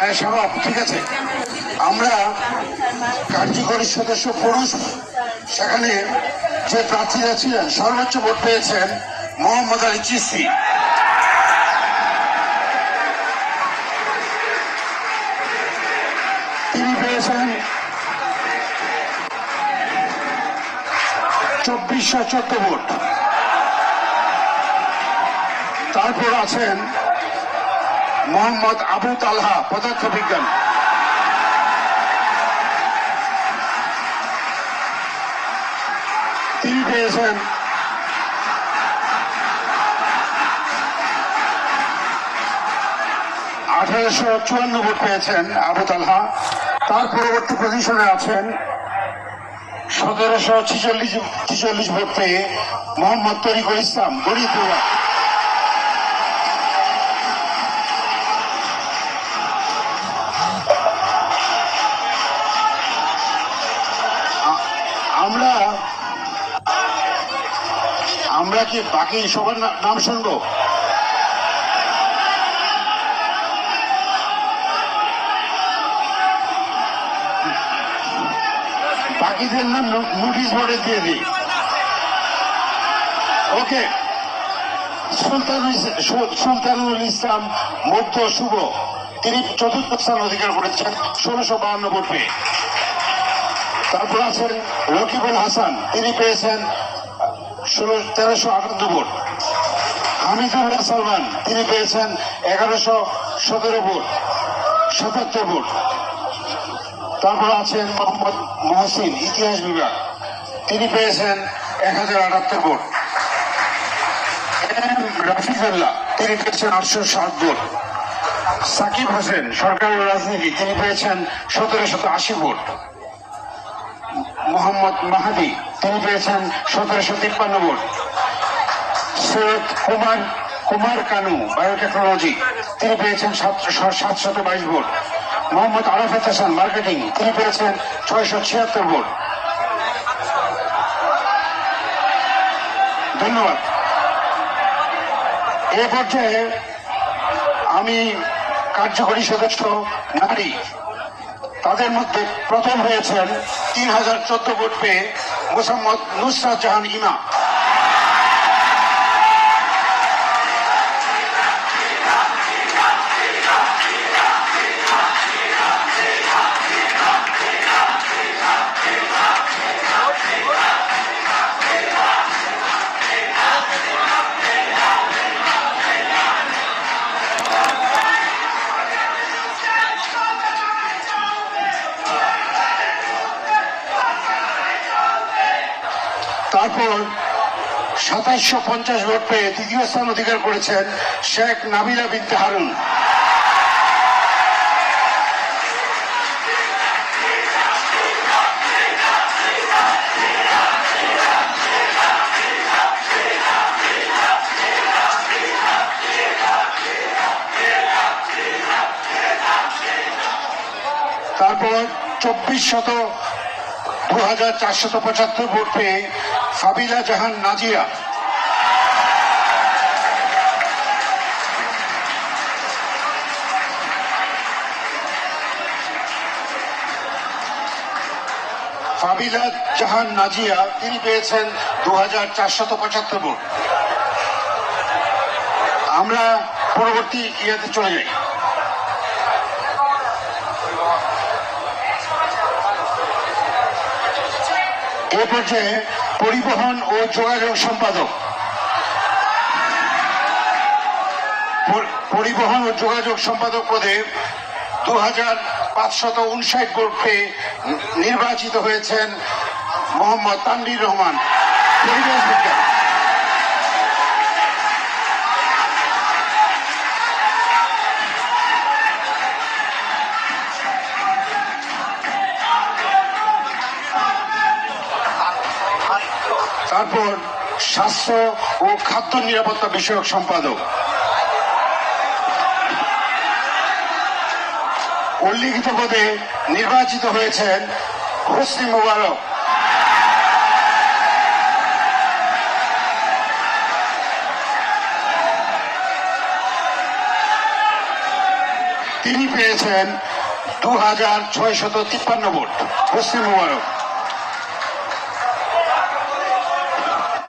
হ্যাঁ স্বভাব ঠিক আছে। আমরা কার্যকরী সদস্য পুরুষ, সেখানে যে প্রার্থীরা ছিলেন, সর্বোচ্চ ভোট পেয়েছেন মোহাম্মদ আলী চিস্তি। তিনি পেয়েছেন চব্বিশশো চোদ্দ ভোট। তারপর আছেন মোহাম্মদ আবু তালহা, পদার্থ বিজ্ঞান। তিনি পেয়েছেন আঠারোশো চুয়ান্ন ভোট পেয়েছেন আবু তালহা। তার পরবর্তী পজিশনে আছেন সতেরোশো ছিচল্লিশ ছিচল্লিশ ভোট পেয়ে মোহাম্মদ তরিকুল ইসলাম গরিবুরা আমরা কি বাকি সবার নাম শুনব? বাকিদের নাম নোটিশ বোর্ডে দিয়ে দিই। ওকে সুলতানুল ইসলাম মধ্য শুভ। তিনি চতুর্থ স্থান অধিকার করেছেন, ষোলোশো বাহান্ন ভোট। পেয়ে তারপর আছেন রকিবুল হাসান, তিনি পেয়েছেন তেরোশো ভোট। হামিদুল্লাহ সালমান, তিনি পেয়েছেন এগারোশো সতেরো ভোট, সাতাত্তর ভোট। তারপর আছেন মোহাম্মদ মহসিন, ইতিহাস বিভাগ। তিনি পেয়েছেন এক হাজার আটাত্তর ভোট। এম তিনি পেয়েছেন আটশো সাত ভোট। সাকিব হোসেন, সরকারের রাজনীতি, তিনি পেয়েছেন সতেরোশত আশি ভোট। মোহাম্মদ মাহাদি, তিনি পেয়েছেন সতেরোশো তিপ্পান্ন ভোট। সৈয়দ কুমার কুমার কানু বায়োটেকনোলজি তিনি পেয়েছেন সাতশত বাইশ ভোট। মোহাম্মদ আরাফাত হাসান মার্কেটিং তিনি পেয়েছেন ছয়শো ছিয়াত্তর ভোট। ধন্যবাদ। এ পর্যায়ে আমি কার্যকরী সদস্য নারী তাদের মধ্যে প্রথম হয়েছেন তিন হাজার চোদ্দ ভোট পেয়ে মোসাম্মদ নুসরাত জাহান ইমা তারপর সাতাইশশো পঞ্চাশ ভোট পেয়ে তৃতীয় স্থান অধিকার করেছেন শেখ নাবিলা বিনতে হারুন। তারপর চব্বিশ শত দু হাজার চারশত পঁচাত্তর ভোট পেয়ে সাবিলা জাহান নাজিয়া। ফাবিলা জাহান নাজিয়া, তিনি পেয়েছেন দু হাজার চারশত পঁচাত্তর ভোট। আমরা পরবর্তী ইয়াতে চলে যাই। এ পর্যায়ে পরিবহন ও যোগাযোগ সম্পাদক। পরিবহন ও যোগাযোগ সম্পাদক পদে দু হাজার পাঁচশত উনষাট ভোট নির্বাচিত হয়েছেন মোহাম্মদ তান্ডির রহমান, পরিবেশ বিজ্ঞান। তারপর স্বাস্থ্য ও খাদ্য নিরাপত্তা বিষয়ক সম্পাদক। উল্লিখিত পদে নির্বাচিত হয়েছেন হোসনি মোবারক। তিনি পেয়েছেন দু হাজার ছয়শত তিপ্পান্ন ভোট মুসলিম মুবারক।